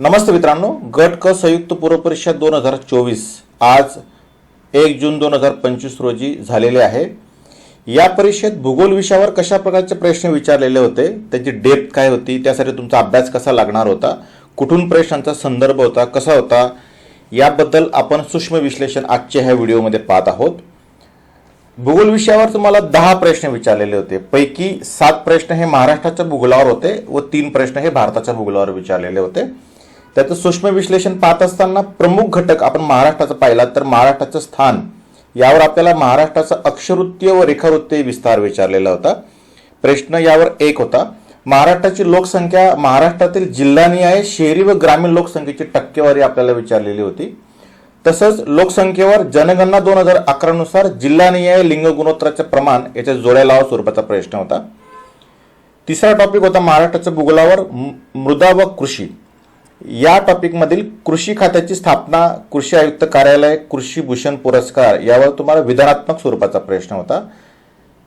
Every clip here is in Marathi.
नमस्ते मित्रांनो गट क संयुक्त पूर्वपरीक्षा दोन हजार चोवीस आज एक जून दोन हजार पंचवीस रोजी झालेले आहे. या परीक्षेत भूगोल विषयावर कशा प्रकारचे प्रश्न विचारलेले होते त्याची डेप्थ काय होती त्यासाठी तुमचा अभ्यास कसा लागणार होता कुठून प्रश्नांचा संदर्भ होता कसा होता याबद्दल आपण सूक्ष्म विश्लेषण आजच्या ह्या व्हिडिओमध्ये पाहत आहोत. भूगोल विषयावर तुम्हाला दहा प्रश्न विचारलेले होते. पैकी सात प्रश्न हे महाराष्ट्राच्या भूगोलावर होते व तीन प्रश्न हे भारताच्या भूगोलावर विचारलेले होते. त्याचं सूक्ष्म विश्लेषण पाहत असताना प्रमुख घटक आपण महाराष्ट्राचा पाहिला तर महाराष्ट्राचं स्थान. यावर आपल्याला महाराष्ट्राचा अक्षरवृत्तीय व रेखावृत्तीय विस्तार विचारलेला होता. प्रश्न यावर एक होता. महाराष्ट्राची लोकसंख्या महाराष्ट्रातील जिल्हानिहाय शहरी व ग्रामीण लोकसंख्येची टक्केवारी आपल्याला विचारलेली होती. तसंच लोकसंख्येवर जनगणना दोन हजार अकरानुसार जिल्हानिहाय लिंग गुणोत्तराचे प्रमाण याच्या जोड्या लावा स्वरूपाचा प्रश्न होता. तिसरा टॉपिक होता महाराष्ट्राच्या भूगोलावर मृदा व कृषी. या टॉपिकमधील कृषी खात्याची स्थापना कृषी आयुक्त कार्यालय कृषी भूषण पुरस्कार यावर तुम्हाला विधानात्मक स्वरूपाचा प्रश्न होता.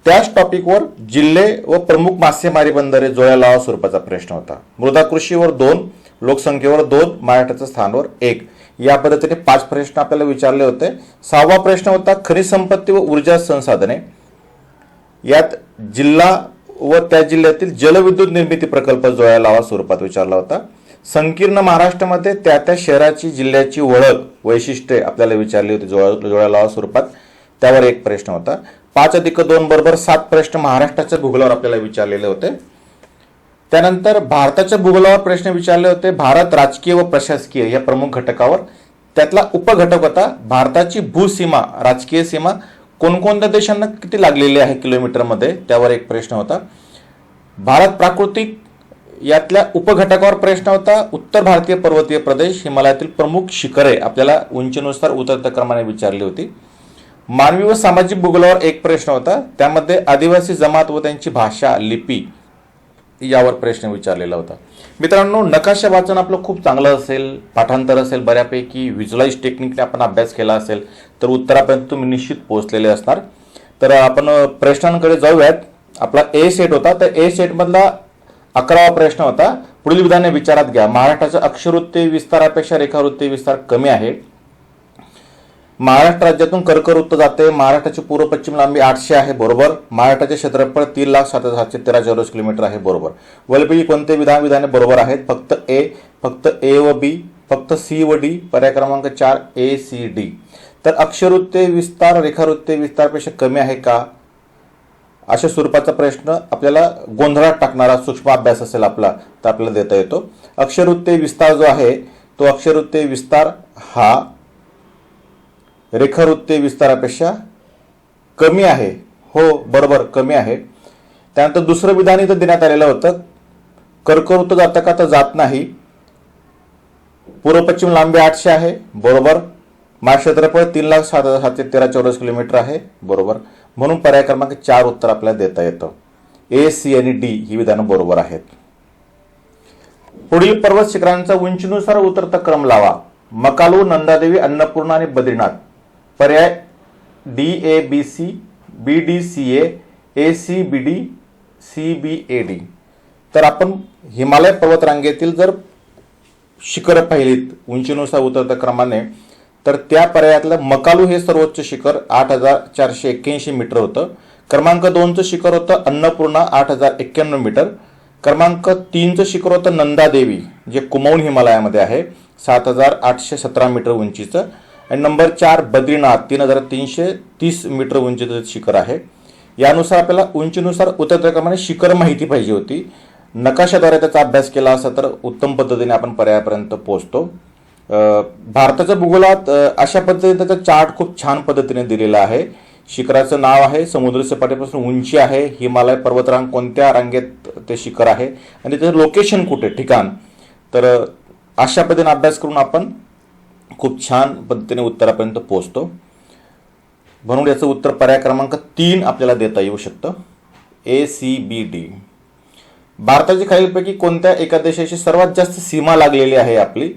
त्याच टॉपिकवर जिल्हे व प्रमुख मासेमारी बंदरे जोड्या लावा स्वरूपाचा प्रश्न होता. मृदा कृषीवर दोन लोकसंख्येवर दोन महाराष्ट्राच्या स्थानवर एक. या पद्धतीने पाच प्रश्न आपल्याला विचारले होते. सहावा प्रश्न होता खनिज संपत्ती व ऊर्जा संसाधने. यात जिल्हा व त्या जिल्ह्यातील जलविद्युत निर्मिती प्रकल्प जोड्या लावा स्वरूपात विचारला होता. संकीर्ण महाराष्ट्रामध्ये त्या त्या शहराची जिल्ह्याची ओळख वैशिष्ट्ये आपल्याला विचारली होती जोड्या जोड्या लावा स्वरूपात. त्यावर एक प्रश्न होता. पाच अधिक दोन बरोबर सात प्रश्न महाराष्ट्राच्या भूगोलावर आपल्याला विचारलेले होते. त्यानंतर भारताच्या भूगोलावर प्रश्न विचारले होते. भारत राजकीय व प्रशासकीय या प्रमुख घटकावर. त्यातला उपघटक होता भारताची भूसीमा राजकीय सीमा. कोणकोणत्या देशांना किती लागलेली आहे किलोमीटरमध्ये? त्यावर एक प्रश्न होता. भारत प्राकृतिक यातल्या उपघटकावर प्रश्न होता उत्तर भारतीय पर्वतीय प्रदेश हिमालयातील प्रमुख शिखरे. आपल्याला उंचीनुसार उतरत्या क्रमाने विचारली होती. मानवी व सामाजिक भूगोलावर एक प्रश्न होता. त्यामध्ये आदिवासी जमात व त्यांची भाषा लिपी यावर प्रश्न विचारलेला होता. मित्रांनो नकाशा वाचन आपलं खूप चांगलं असेल पाठांतर असेल बऱ्यापैकी व्हिज्युलाइज टेक्निकने आपण अभ्यास केला असेल तर उत्तरापर्यंत तुम्ही निश्चित पोहोचलेले असणार. तर आपण प्रश्नांकडे जाऊयात. आपला ए सेट होता. तर ए सेटमधला अकरावा प्रश्न होता पुढील विधाने विचारात घ्या. महाराष्ट्राच्या अक्षरवृत्ती विस्तारापेक्षा रेखावृत्ती विस्तार कमी आहे. महाराष्ट्र राज्यातून कर्कवृत्त जाते. महाराष्ट्राची पूर्व पश्चिम लांबी आठशे आहे बरोबर. महाराष्ट्राचे क्षेत्रफळ तीन लाख सात हजार सातशे तेरा चौरस किलोमीटर आहे बरोबर. वलपैकी कोणते विधान विधाने बरोबर आहेत? फक्त ए फक्त ए व बी फक्त सी व डी पर्याय क्रमांक चार ए सी डी. तर अक्षरवृत्ते विस्तार रेखावृत्ते विस्तारपेक्षा कमी आहे का? अशा स्वरूपाचा प्रश्न आपल्याला गोंधळात टाकणारा सूक्ष्म अभ्यास असेल आपला तर आपल्याला देता येतो. अक्षरवृत्ते विस्तार जो आहे तो अक्षरवृत्ते विस्तार हा रेखावृत्ते विस्तारापेक्षा कमी आहे. हो बरोबर कमी आहे. त्यानंतर दुसरं विधान इथं देण्यात आलेलं होतं. कर्कवृत्त जातं का तर जात नाही. पूर्वपश्चिम लांबी आठशे आहे बरोबर. महाक्षेत्रफळ तीन लाख सात हजार सातशे तेरा चौरस किलोमीटर आहे बरोबर. म्हणून पर्याय क्रमांक चार उत्तर आपल्याला देता येतं. ए सी आणि डी ही विधानं बरोबर आहेत. पुढील पर्वत शिखरांचा उंचीनुसार उतरता क्रम लावा. मकालू नंदादेवी अन्नपूर्णा आणि बद्रीनाथ. पर्याय D A B C B D C A A C B D C B A D तर आपण हिमालय पर्वतरांगेतील जर शिखरं पाहिलीत उंचीनुसार उतरत्या क्रमाने तर त्या पर्यायातलं मकालू हे सर्वोच्च शिखर आठ हजार चारशे एक्क्याऐंशी मीटर होतं. क्रमांक दोनचं शिखर होतं अन्नपूर्णा आठ हजार एक्क्याण्णव मीटर. क्रमांक तीनचं शिखर होतं नंदादेवी जे कुमौन हिमालयामध्ये आहे सात हजार आठशे सतरा मीटर उंचीचं. आणि नंबर चार बद्रीनाथ तीन हजार तीनशे तीस मीटर उंचीचं शिखर आहे. यानुसार आपल्याला उंचीनुसार उतरत्याप्रमाणे शिखर माहिती पाहिजे होती. नकाशाद्वारे त्याचा अभ्यास केला असता तर उत्तम पद्धतीने आपण पर्यायापर्यंत पोहोचतो. भारताच्या भूगोलात अशा पद्धतीने त्याचा चार्ट खूप छान पद्धतीने दिलेला आहे. शिखराचं नाव आहे समुद्र सपाटीपासून उंची आहे हिमालय पर्वतरांग कोणत्या रांगेत ते शिखर आहे आणि त्याचं लोकेशन कुठे ठिकाण? तर अशा पद्धतीने अभ्यास करून आपण खूप छान पद्धतीने उत्तरापर्यंत पोहोचतो. म्हणून याचं उत्तर पर्याय क्रमांक तीन आपल्याला देता येऊ शकतं. ए सी बी डी भारताची खालीलपैकी कोणत्या एका देशाची सर्वात जास्त सीमा लागलेली आहे आपली?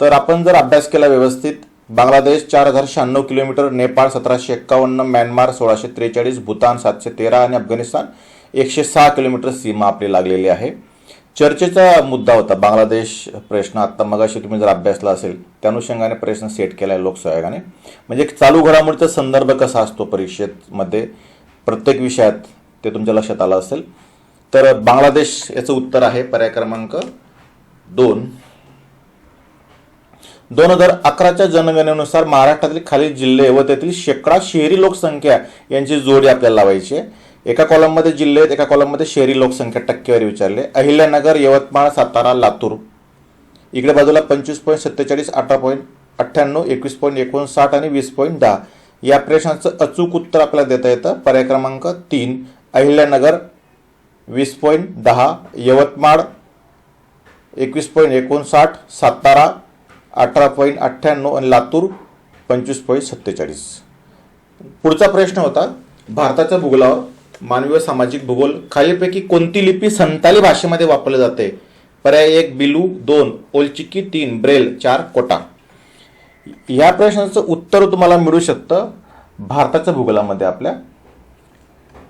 तर आपण जर अभ्यास केला व्यवस्थित बांगलादेश चार हजार शहाण्णव किलोमीटर नेपाळ सतराशे एक्कावन्न म्यानमार सोळाशे त्रेचाळीस भूतान सातशे तेरा आणि अफगाणिस्तान एकशे सहा किलोमीटर सीमा आपली लागलेली आहे. चर्चेचा मुद्दा होता बांगलादेश प्रश्न. आत्ता मगाशी तुम्ही जर अभ्यासला असेल त्या अनुषंगाने प्रश्न सेट केला आहे लोकसहयोगाने. म्हणजे चालू घडामोडीचा संदर्भ कसा असतो परीक्षेमध्ये प्रत्येक विषयात ते तुमच्या लक्षात आलं असेल. तर बांगलादेश याचं उत्तर आहे पर्याय क्रमांक दोन. दोन हजार अकराच्या जनगणनेनुसार महाराष्ट्रातील खालील जिल्हे व त्यातील शेकडा शहरी लोकसंख्या यांची जोडी आपल्याला लावायची आहे. एका कॉलममध्ये जिल्हे आहेत एका कॉलममध्ये शहरी लोकसंख्या टक्केवारी विचारले अहिल्यानगर यवतमाळ सातारा लातूर. इकडे बाजूला पंचवीस पॉईंट सत्तेचाळीस अठरा पॉईंट अठ्ठ्याण्णव एकवीस पॉईंट एकोणसाठ आणि वीस पॉईंट दहा. या प्रश्नाचं अचूक उत्तर आपल्याला देता येतं. पर्याय क्रमांक तीन अहिल्यानगर वीस पॉईंट दहा यवतमाळ एकवीस पॉईंट एकोणसाठ सातारा अठरा पॉईंट अठ्ठ्याण्णव आणि लातूर पंचवीस पॉईंट सत्तेचाळीस. पुढचा प्रश्न होता भारताच्या भूगोलावर मानवी व सामाजिक भूगोल खालीलपैकी कोणती लिपी संताली भाषेमध्ये वापरली जाते? पर्याय एक बिलू दोन ओलचिकी तीन ब्रेल चार कोटा. या प्रश्नाचं उत्तर तुम्हाला मिळू शकतं भारताच्या भूगोलामध्ये आपल्या.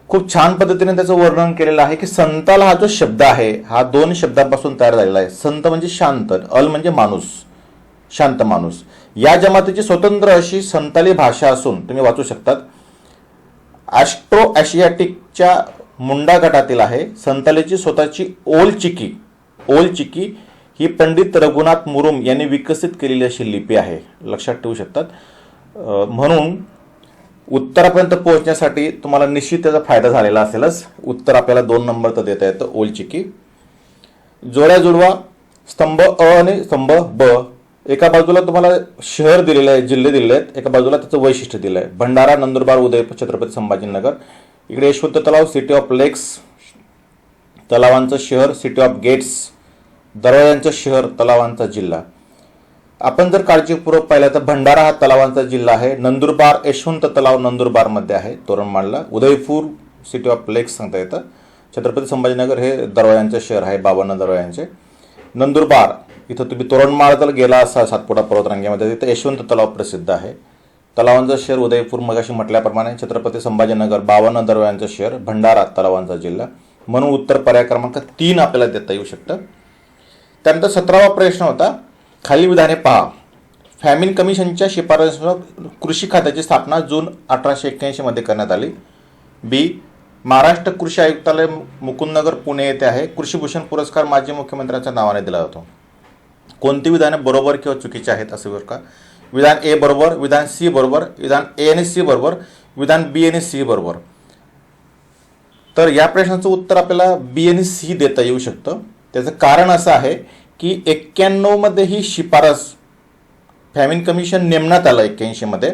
खूप छान पद्धतीने त्याचं वर्णन केलेलं आहे की संताल हा जो शब्द आहे हा दोन शब्दांपासून तयार झालेला आहे. संत म्हणजे शांत अल म्हणजे माणूस. शांत माणूस. या जमातीची स्वतंत्र अशी संताली भाषा असून तुम्ही वाचू शकतात ॲस्ट्रो ॲशियाटिकच्या मुंडा गटातील आहे. संतालीची स्वतःची ओल चिकी ओल चिकी ही पंडित रघुनाथ मुरुम यांनी विकसित केलेली अशी लिपी आहे. लक्षात ठेवू शकतात. म्हणून उत्तरापर्यंत पोहोचण्यासाठी तुम्हाला निश्चित त्याचा फायदा झालेला असेलच. उत्तर आपल्याला दोन नंबर तर देता येतं ओल चिकी जोड्या जुडवा स्तंभ अ आणि स्तंभ ब. एका बाजूला तुम्हाला शहर दिलेलं आहे जिल्हे दिलेले आहेत. एका बाजूला त्याचं वैशिष्ट्य दिलं आहे. भंडारा नंदुरबार उदयपूर छत्रपती संभाजीनगर. इकडे यशवंत तलाव सिटी ऑफ लेक्स तलावांचं शहर सिटी ऑफ गेट्स दरवाजांचं शहर तलावांचा जिल्हा. आपण जर काळजीपूर्वक पाहिलं तर भंडारा हा तलावांचा जिल्हा आहे. नंदुरबार यशवंत तलाव नंदुरबारमध्ये आहे तोरणमाळला. उदयपूर सिटी ऑफ लेक्स सांगता येतं. छत्रपती संभाजीनगर हे दरवाज्यांचं शहर आहे बावन्न दरवाज्यांचे. नंदुरबार इथं तुम्ही तोरणमाळ जर गेला असा सातपुडा पर्वतरांगेमध्ये तिथं यशवंत तलाव प्रसिद्ध आहे. तलावांचं शहर उदयपूर मगाशी म्हटल्याप्रमाणे छत्रपती संभाजीनगर बावन्न दरव्यांचं शहर भंडारा तलावांचा जिल्हा. म्हणून उत्तर पर्याय क्रमांक तीन आपल्याला देता येऊ शकतं. त्यानंतर सतरावा प्रश्न होता खालील विधाने पहा. फॅमिन कमिशनच्या शिफारसीनुसार कृषी खात्याची स्थापना जून अठराशे एक्क्याऐंशीमध्ये करण्यात आली. बी महाराष्ट्र कृषी आयुक्तालय मुकुंदनगर पुणे येथे आहे. कृषीभूषण पुरस्कार माजी मुख्यमंत्र्यांच्या नावाने दिला जातो. कोणती विधाने बरोबर किंवा चुकीची आहेत असे बरं का? विधान ए बरोबर विधान सी बरोबर विधान ए आणि सी बरोबर विधान बी आणि सी बरोबर. तर या प्रश्नाचं उत्तर आपल्याला बी आणि सी देता येऊ शकतं. त्याचं कारण असं आहे की एक्क्याण्णवमध्ये ही शिफारस फॅमिन कमिशन नेमण्यात आलं एक्क्याऐंशीमध्ये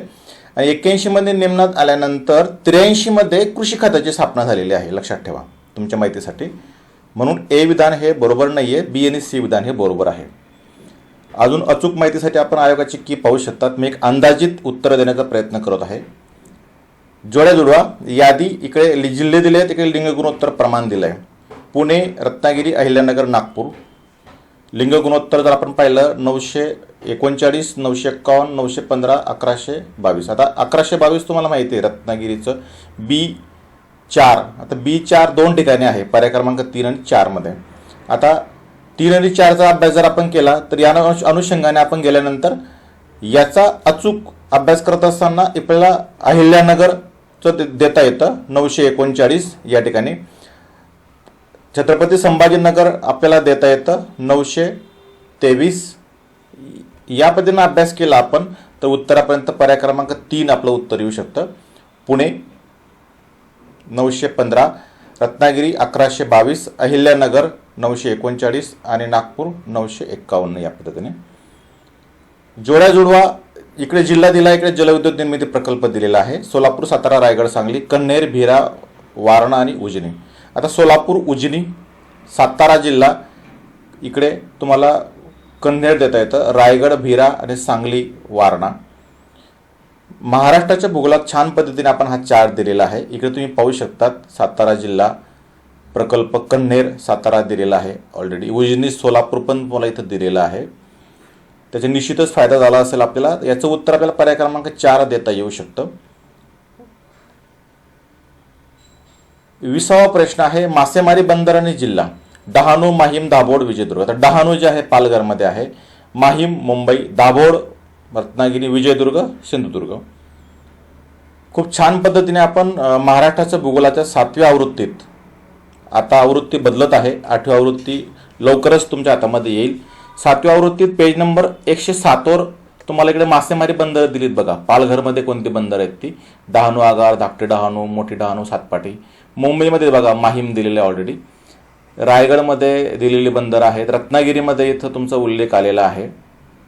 आणि एक्क्याऐंशीमध्ये नेमण्यात आल्यानंतर त्र्याऐंशीमध्ये कृषी खात्याची स्थापना झालेली आहे. लक्षात ठेवा तुमच्या माहितीसाठी. म्हणून ए विधान हे बरोबर नाही आहे बी आणि सी विधान हे बरोबर आहे. अजून अचूक माहितीसाठी आपण आयोगाची की पाहू शकतात. मी एक अंदाजित उत्तर देण्याचा प्रयत्न करत आहे. जोड्या जुडवा यादी इकडे लि- जिल्हे दिले आहेत इकडे लिंग गुणोत्तर प्रमाण दिलं आहे पुणे रत्नागिरी अहिल्यानगर नागपूर. लिंग गुणोत्तर जर आपण पाहिलं नऊशे एकोणचाळीस नऊशे एक्कावन्न नऊशे पंधरा अकराशे बावीस. आता अकराशे बावीस तुम्हाला माहिती आहे रत्नागिरीचं. बी चार. आता बी चार दोन ठिकाणी आहे पर्याय क्रमांक तीन आणि चारमध्ये आता तीन आणि चारचा अभ्यास जर आपण केला तर या अनुषंगाने आपण गेल्यानंतर याचा अचूक अभ्यास करत असताना आपल्याला अहिल्यानगरचं देता येतं. नऊशे एकोणचाळीस या ठिकाणी. छत्रपती संभाजीनगर आपल्याला देता येतं. नऊशे तेवीस. या पद्धतीनं अभ्यास केला आपण तर उत्तरापर्यंत पर्याय क्रमांक तीन आपलं उत्तर येऊ शकतं. पुणे नऊशे पंधरा. रत्नागिरी अकराशे बावीस अहिल्यानगर नऊशे एकोणचाळीस आणि नागपूर नऊशे एक्कावन्न या पद्धतीने. जोड्या जुडवा इकडे जिल्हा दिला इकडे जलविद्युत निर्मिती प्रकल्प दिलेला आहे. सोलापूर सातारा रायगड सांगली कन्नेर भिरा वारणा आणि उजनी. आता सोलापूर उजनी सातारा जिल्हा इकडे तुम्हाला कन्नेर देता येतं. रायगड भिरा आणि सांगली वारणा. महाराष्ट्राच्या भूगोलात छान पद्धतीने आपण हा चार्ट दिलेला आहे. इकडे तुम्ही पाहू शकतात सातारा जिल्हा प्रकल्प कन्नेर सातारा दिलेला आहे ऑलरेडी उजनी सोलापूर पण मला इथं दिलेला आहे. त्याचा निश्चितच फायदा झाला असेल आपल्याला. याचं उत्तर आपल्याला पर्याय क्रमांक चार देता येऊ शकतं. विसावा प्रश्न आहे मासेमारी बंदर आणि जिल्हा. डहाणू माहीम दाभोड विजयदुर्ग. तर डहाणू जे आहे पालघरमध्ये आहे. माहीम मुंबई दाभोड रत्नागिरी विजयदुर्ग सिंधुदुर्ग. खूप छान पद्धतीने आपण महाराष्ट्राच्या भूगोलाच्या सातव्या आवृत्तीत आता आवृत्ती बदलत आहे. आठवी आवृत्ती लवकरच तुमच्या हातामध्ये येईल. सातव्या आवृत्तीत पेज नंबर एकशे सातवर तुम्हाला इकडे मासेमारी बंदर दिलीत बघा. पालघरमध्ये कोणती बंदर आहेत ती? डहाणू आगार धाकटे डहाणू मोठी डहाणू सातपाटी. मुंबईमध्ये बघा माहीम दिलेले ऑलरेडी रायगडमध्ये दिलेली बंदर आहेत. रत्नागिरीमध्ये इथं तुमचा उल्लेख आलेला आहे.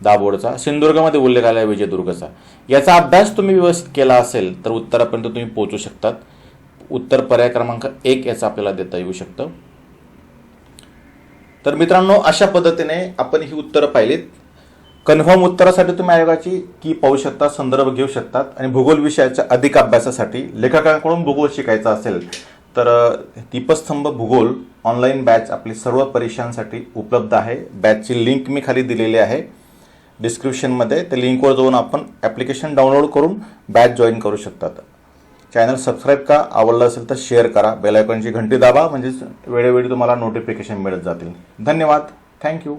दाभोडचा सिंधुदुर्गमध्ये उल्लेख आला आहे विजयदुर्गचा. याचा अभ्यास तुम्ही व्यवस्थित केला असेल तर उत्तरापर्यंत तुम्ही पोहोचू शकतात. उत्तर पर्याय क्रमांक एक याचा आपल्याला देता येऊ शकतं. तर मित्रांनो अशा पद्धतीने आपण ही उत्तरं पाहिलीत. कन्फर्म उत्तरासाठी तुम्ही आयोगाची की पाहू शकता संदर्भ घेऊ शकतात. आणि भूगोल विषयाच्या अधिक अभ्यासासाठी लेखकांकडून भूगोल शिकायचा असेल तर दीपस्तंभ भूगोल ऑनलाईन बॅच आपली सर्व परीक्षांसाठी उपलब्ध आहे. बॅचची लिंक मी खाली दिलेली आहे. डिस्क्रिप्शनमध्ये त्या लिंकवर जाऊन आपण ॲप्लिकेशन डाउनलोड करून बॅच जॉईन करू शकतात. चॅनल सबस्क्राईब करा. आवडलं असेल तर शेअर करा. बेलायकॉनची घंटी दाबा. म्हणजेच वेळोवेळी तुम्हाला नोटिफिकेशन मिळत जातील. धन्यवाद. थँक्यू